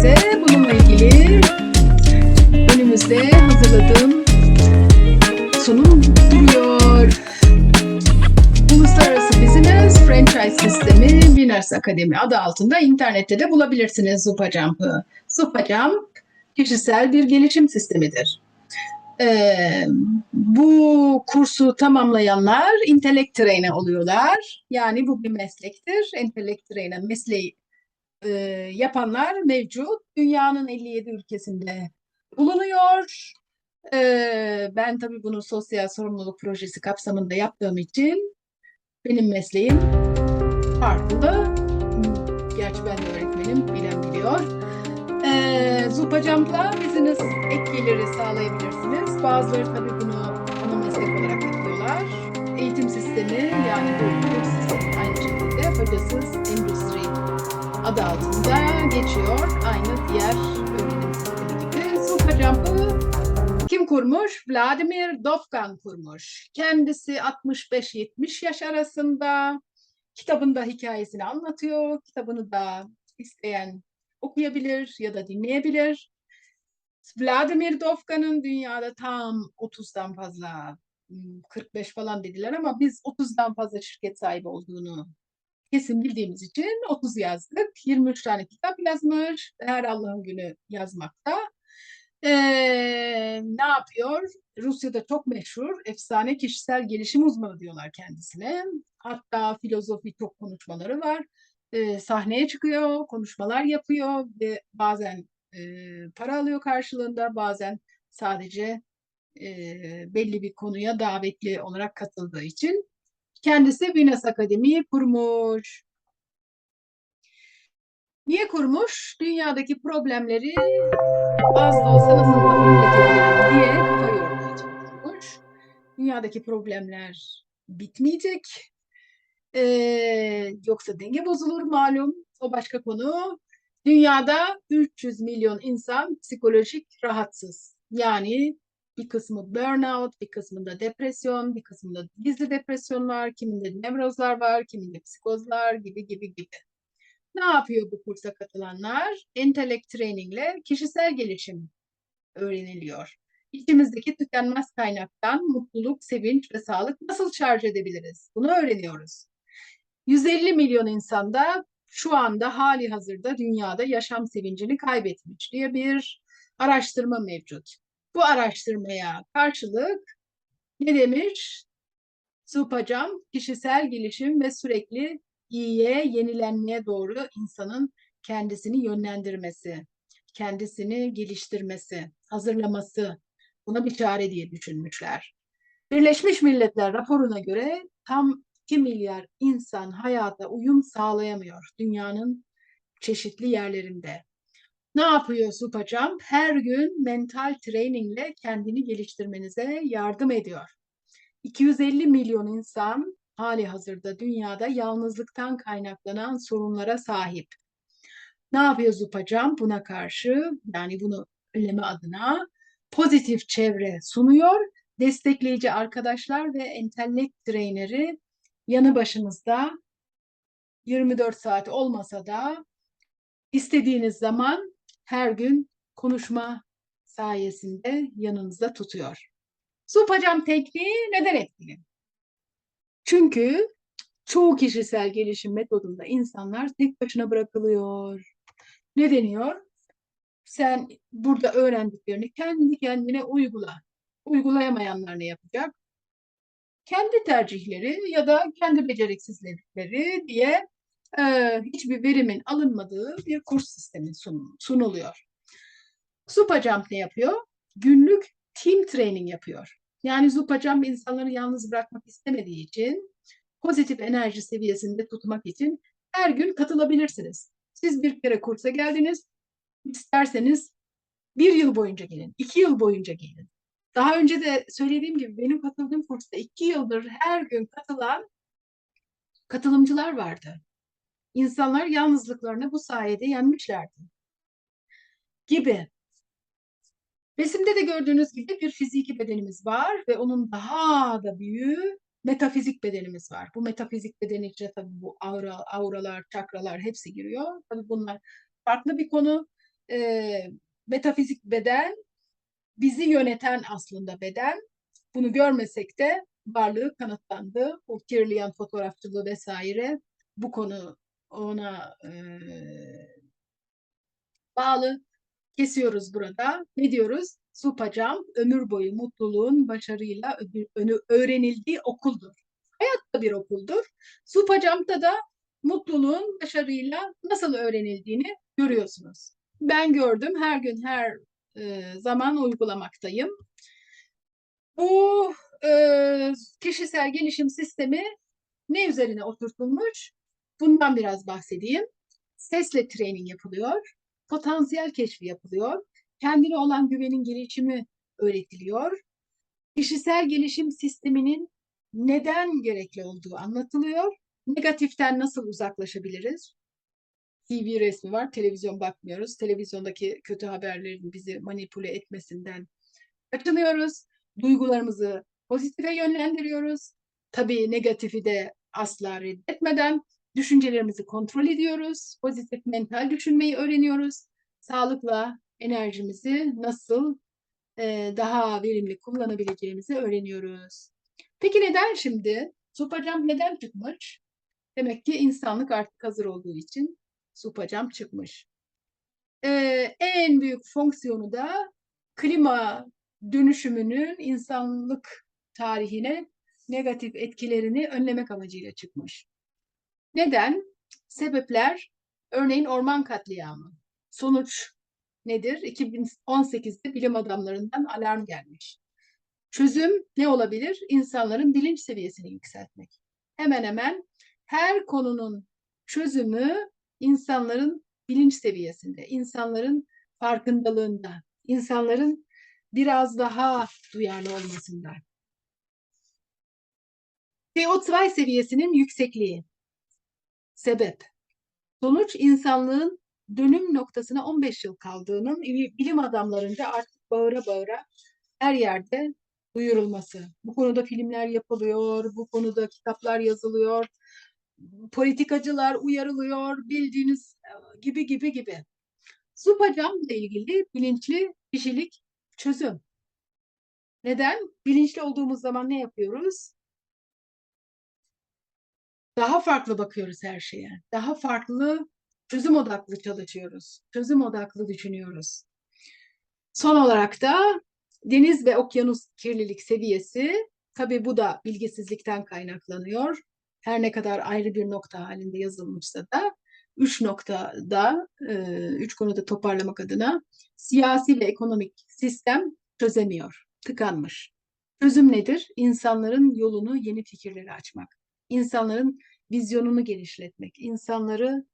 ise bununla ilgili önümüzde hazırladığım sunum duruyor. Uluslararası Business Franchise Sistemi Biners Akademi adı altında internette de bulabilirsiniz Zupacamp'ı. Zupacamp kişisel bir gelişim sistemidir. Ee, bu kursu tamamlayanlar intellect trainer oluyorlar. Yani bu bir meslektir. Intellect trainer mesleği e, yapanlar mevcut. Dünyanın 57 ülkesinde bulunuyor. Ee, ben tabii bunu sosyal sorumluluk projesi kapsamında yaptığım için benim mesleğim farklı. Gerçi ben de öğretmenim, bilen biliyor. Ee, Zupajump'la business ek geliri sağlayabilirsiniz. Bazıları tabii bunu ana meslek olarak yapıyorlar. Eğitim sistemi yani bu sistemi aynı şekilde hocasız endüstri adı altında geçiyor. Aynı diğer öğrenim sistemi gibi. Zupajump'ı kim kurmuş? Vladimir Dovgan kurmuş. Kendisi 65-70 yaş arasında. Kitabında hikayesini anlatıyor. Kitabını da isteyen okuyabilir ya da dinleyebilir. Vladimir Dovgan'ın dünyada tam 30'dan fazla 45 falan dediler ama biz 30'dan fazla şirket sahibi olduğunu kesin bildiğimiz için 30 yazdık. 23 tane kitap yazmış. Her Allah'ın günü yazmakta. Ee, ne yapıyor? Rusya'da çok meşhur, efsane kişisel gelişim uzmanı diyorlar kendisine. Hatta filozofi çok konuşmaları var. Ee, sahneye çıkıyor, konuşmalar yapıyor ve bazen e, para alıyor karşılığında, bazen sadece e, belli bir konuya davetli olarak katıldığı için kendisi Venus Akademi'yi kurmuş. Niye kurmuş? Dünyadaki problemleri az da olsa nasıl diye kafa yormaya çalışmış. Dünyadaki problemler bitmeyecek. Ee, yoksa denge bozulur malum. O başka konu. Dünyada 300 milyon insan psikolojik rahatsız. Yani bir kısmı burnout, bir kısmında depresyon, bir kısmında gizli depresyon var, kiminde nevrozlar var, kiminde psikozlar gibi gibi gibi. Ne yapıyor bu kursa katılanlar? Intellect Training ile kişisel gelişim öğreniliyor. İçimizdeki tükenmez kaynaktan mutluluk, sevinç ve sağlık nasıl şarj edebiliriz? Bunu öğreniyoruz. 150 milyon insanda şu anda hali hazırda dünyada yaşam sevincini kaybetmiş diye bir araştırma mevcut. Bu araştırmaya karşılık ne demiş? Supacam kişisel gelişim ve sürekli iyiye, yenilenmeye doğru insanın kendisini yönlendirmesi, kendisini geliştirmesi, hazırlaması buna bir çare diye düşünmüşler. Birleşmiş Milletler raporuna göre tam 2 milyar insan hayata uyum sağlayamıyor dünyanın çeşitli yerlerinde. Ne yapıyor Supacamp? Her gün mental trainingle kendini geliştirmenize yardım ediyor. 250 milyon insan hali hazırda dünyada yalnızlıktan kaynaklanan sorunlara sahip. Ne yapıyor Zupacam buna karşı? Yani bunu önleme adına pozitif çevre sunuyor. Destekleyici arkadaşlar ve entellect traineri yanı başınızda 24 saat olmasa da istediğiniz zaman her gün konuşma sayesinde yanınızda tutuyor. Zupacam tekniği neden etkili? Çünkü çoğu kişisel gelişim metodunda insanlar tek başına bırakılıyor. Ne deniyor? Sen burada öğrendiklerini kendi kendine uygula. Uygulayamayanlar ne yapacak? Kendi tercihleri ya da kendi beceriksizlikleri diye e, hiçbir verimin alınmadığı bir kurs sistemi sun, sunuluyor. Supajump ne yapıyor? Günlük team training yapıyor. Yani Zupacam insanları yalnız bırakmak istemediği için pozitif enerji seviyesinde tutmak için her gün katılabilirsiniz. Siz bir kere kursa geldiniz, isterseniz bir yıl boyunca gelin, iki yıl boyunca gelin. Daha önce de söylediğim gibi benim katıldığım kursta iki yıldır her gün katılan katılımcılar vardı. İnsanlar yalnızlıklarını bu sayede yenmişlerdi. Gibi. Resimde de gördüğünüz gibi bir fiziki bedenimiz var ve onun daha da büyüğü metafizik bedenimiz var. Bu metafizik beden içine tabii bu aura, auralar, çakralar hepsi giriyor. Tabii bunlar farklı bir konu. E, metafizik beden bizi yöneten aslında beden. Bunu görmesek de varlığı kanıtlandı. O kirliyen fotoğrafçılığı vesaire bu konu ona e, bağlı. Kesiyoruz burada. Ne diyoruz? Supacam ömür boyu mutluluğun başarıyla öğrenildiği okuldur. Hayatta bir okuldur. Supacam'da da mutluluğun başarıyla nasıl öğrenildiğini görüyorsunuz. Ben gördüm. Her gün her e, zaman uygulamaktayım. Bu e, kişisel gelişim sistemi ne üzerine oturtulmuş? Bundan biraz bahsedeyim. Sesle training yapılıyor. Potansiyel keşfi yapılıyor. Kendine olan güvenin gelişimi öğretiliyor. Kişisel gelişim sisteminin neden gerekli olduğu anlatılıyor. Negatiften nasıl uzaklaşabiliriz? TV resmi var, televizyon bakmıyoruz. Televizyondaki kötü haberlerin bizi manipüle etmesinden kaçınıyoruz. Duygularımızı pozitife yönlendiriyoruz. Tabii negatifi de asla reddetmeden düşüncelerimizi kontrol ediyoruz. Pozitif mental düşünmeyi öğreniyoruz. Sağlıkla enerjimizi nasıl e, daha verimli kullanabileceğimizi öğreniyoruz. Peki neden şimdi? Supacam neden çıkmış? Demek ki insanlık artık hazır olduğu için supacam çıkmış. Ee, en büyük fonksiyonu da klima dönüşümünün insanlık tarihine negatif etkilerini önlemek amacıyla çıkmış. Neden? Sebepler örneğin orman katliamı. Sonuç nedir? 2018'de bilim adamlarından alarm gelmiş. Çözüm ne olabilir? İnsanların bilinç seviyesini yükseltmek. Hemen hemen her konunun çözümü insanların bilinç seviyesinde, insanların farkındalığında, insanların biraz daha duyarlı olmasında. CO2 seviyesinin yüksekliği. Sebep. Sonuç insanlığın dönüm noktasına 15 yıl kaldığının bilim adamlarınca artık bağıra bağıra her yerde duyurulması. Bu konuda filmler yapılıyor, bu konuda kitaplar yazılıyor, politikacılar uyarılıyor, bildiğiniz e, gibi gibi gibi. Supacam ile ilgili bilinçli kişilik çözüm. Neden? Bilinçli olduğumuz zaman ne yapıyoruz? Daha farklı bakıyoruz her şeye. Daha farklı çözüm odaklı çalışıyoruz. Çözüm odaklı düşünüyoruz. Son olarak da deniz ve okyanus kirlilik seviyesi tabii bu da bilgisizlikten kaynaklanıyor. Her ne kadar ayrı bir nokta halinde yazılmışsa da üç noktada, e, üç konuda toparlamak adına siyasi ve ekonomik sistem çözemiyor, tıkanmış. Çözüm nedir? İnsanların yolunu yeni fikirleri açmak, insanların vizyonunu genişletmek, insanları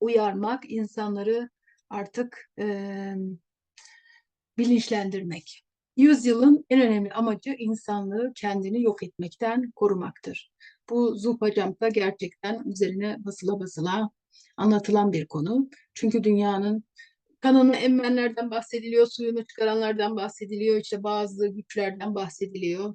uyarmak, insanları artık e, bilinçlendirmek. Yüzyılın en önemli amacı insanlığı kendini yok etmekten korumaktır. Bu Zulpacamp'ta gerçekten üzerine basıla basıla anlatılan bir konu. Çünkü dünyanın kanını emmenlerden bahsediliyor, suyunu çıkaranlardan bahsediliyor, işte bazı güçlerden bahsediliyor.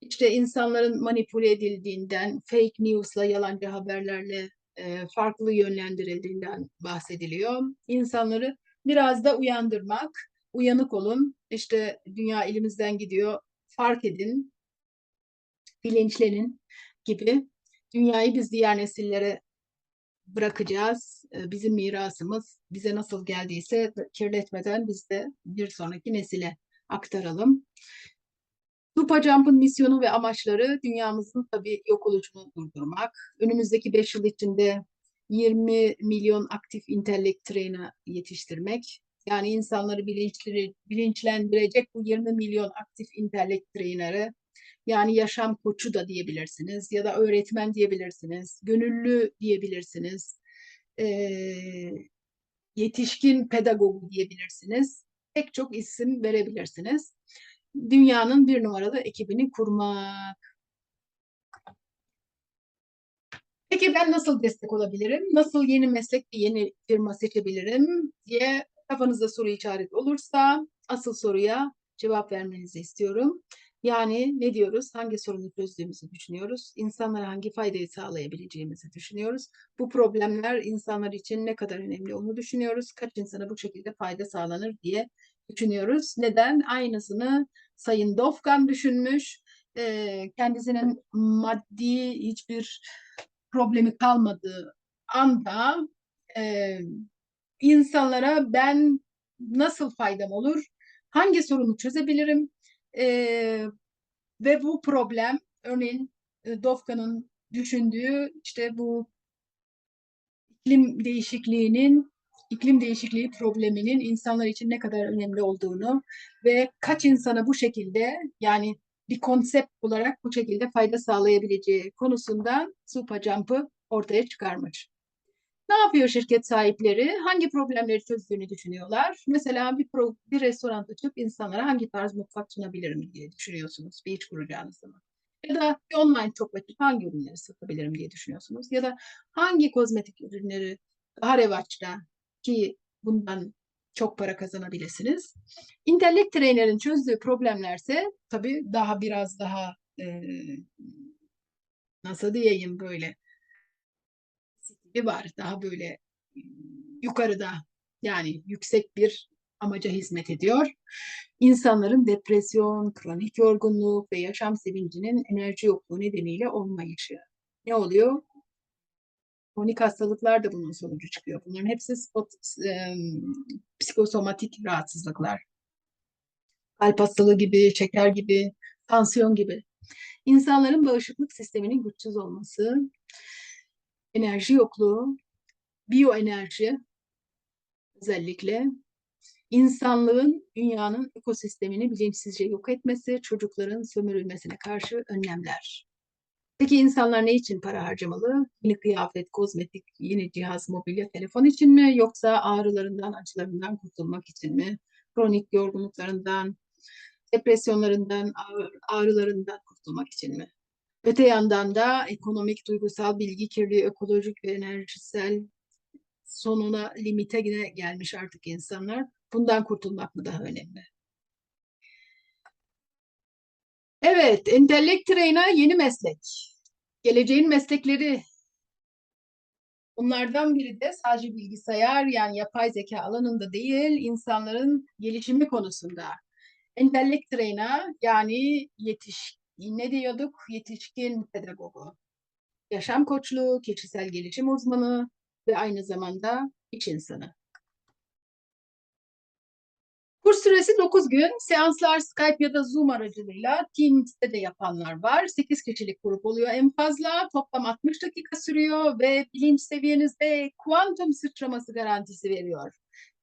İşte insanların manipüle edildiğinden, fake news'la, yalancı haberlerle e, farklı yönlendirildiğinden bahsediliyor. İnsanları biraz da uyandırmak, uyanık olun, işte dünya elimizden gidiyor, fark edin, bilinçlenin gibi dünyayı biz diğer nesillere bırakacağız. E, bizim mirasımız bize nasıl geldiyse kirletmeden biz de bir sonraki nesile aktaralım. Lupa Jump'ın misyonu ve amaçları dünyamızın tabii yok oluşunu durdurmak. Önümüzdeki 5 yıl içinde 20 milyon aktif intellect trainer yetiştirmek. Yani insanları bilinçlendirecek bu 20 milyon aktif intellect trainer'ı yani yaşam koçu da diyebilirsiniz ya da öğretmen diyebilirsiniz, gönüllü diyebilirsiniz, e, yetişkin pedagogu diyebilirsiniz. Pek çok isim verebilirsiniz dünyanın bir numaralı ekibini kurmak. Peki ben nasıl destek olabilirim? Nasıl yeni meslek bir yeni firma seçebilirim diye kafanızda soru işareti olursa asıl soruya cevap vermenizi istiyorum. Yani ne diyoruz? Hangi sorunu çözdüğümüzü düşünüyoruz. İnsanlara hangi faydayı sağlayabileceğimizi düşünüyoruz. Bu problemler insanlar için ne kadar önemli onu düşünüyoruz. Kaç insana bu şekilde fayda sağlanır diye düşünüyoruz. Neden? Aynısını Sayın Dofkan düşünmüş. Ee, kendisinin maddi hiçbir problemi kalmadığı anda e, insanlara ben nasıl faydam olur? Hangi sorunu çözebilirim? Ee, ve bu problem örneğin e, Dofkan'ın düşündüğü işte bu iklim değişikliğinin iklim değişikliği probleminin insanlar için ne kadar önemli olduğunu ve kaç insana bu şekilde yani bir konsept olarak bu şekilde fayda sağlayabileceği konusundan Supa Jump'ı ortaya çıkarmış. Ne yapıyor şirket sahipleri? Hangi problemleri çözdüğünü düşünüyorlar. Mesela bir, pro, bir restoran açıp insanlara hangi tarz mutfak sunabilirim diye düşünüyorsunuz bir iş kuracağınız zaman. Ya da bir online shop açıp hangi ürünleri satabilirim diye düşünüyorsunuz. Ya da hangi kozmetik ürünleri daha revaçta ki bundan çok para kazanabilirsiniz. İntellekt trainer'in çözdüğü problemlerse tabii daha biraz daha e, nasıl diyeyim böyle stili var. Daha böyle yukarıda yani yüksek bir amaca hizmet ediyor. İnsanların depresyon, kronik yorgunluk ve yaşam sevincinin enerji yokluğu nedeniyle olmayışı. Ne oluyor? Kronik hastalıklar da bunun sonucu çıkıyor. Bunların hepsi spot, e, psikosomatik rahatsızlıklar. Kalp hastalığı gibi, şeker gibi, tansiyon gibi. İnsanların bağışıklık sisteminin güçsüz olması, enerji yokluğu, biyoenerji özellikle insanlığın dünyanın ekosistemini bilinçsizce yok etmesi, çocukların sömürülmesine karşı önlemler. Peki insanlar ne için para harcamalı? Yeni kıyafet, kozmetik, yeni cihaz, mobilya, telefon için mi? Yoksa ağrılarından, acılarından kurtulmak için mi? Kronik yorgunluklarından, depresyonlarından, ağrılarından kurtulmak için mi? Öte yandan da ekonomik, duygusal, bilgi kirliliği, ekolojik ve enerjisel sonuna, limite gelmiş artık insanlar. Bundan kurtulmak mı daha önemli? Evet, trainer yeni meslek. Geleceğin meslekleri. Bunlardan biri de sadece bilgisayar yani yapay zeka alanında değil, insanların gelişimi konusunda. Entellect trainer yani yetiş ne diyorduk? Yetişkin pedagogu. Yaşam koçluğu, kişisel gelişim uzmanı ve aynı zamanda iş insanı. Kurs süresi 9 gün. Seanslar Skype ya da Zoom aracılığıyla Teams'te de yapanlar var. 8 kişilik grup oluyor en fazla. Toplam 60 dakika sürüyor ve bilinç seviyenizde kuantum sıçraması garantisi veriyor.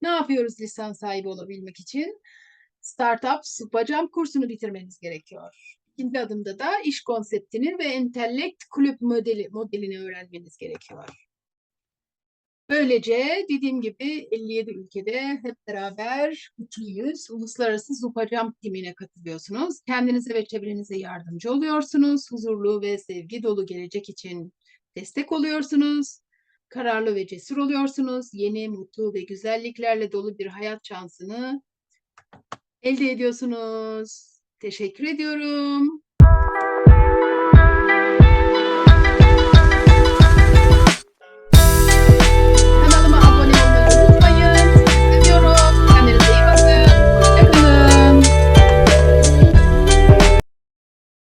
Ne yapıyoruz lisans sahibi olabilmek için? Startup Supacam kursunu bitirmeniz gerekiyor. İkinci adımda da iş konseptini ve entellekt kulüp modeli, modelini öğrenmeniz gerekiyor. Böylece dediğim gibi 57 ülkede hep beraber güçlüyüz. Uluslararası Zupacam timine katılıyorsunuz. Kendinize ve çevrenize yardımcı oluyorsunuz. Huzurlu ve sevgi dolu gelecek için destek oluyorsunuz. Kararlı ve cesur oluyorsunuz. Yeni, mutlu ve güzelliklerle dolu bir hayat şansını elde ediyorsunuz. Teşekkür ediyorum.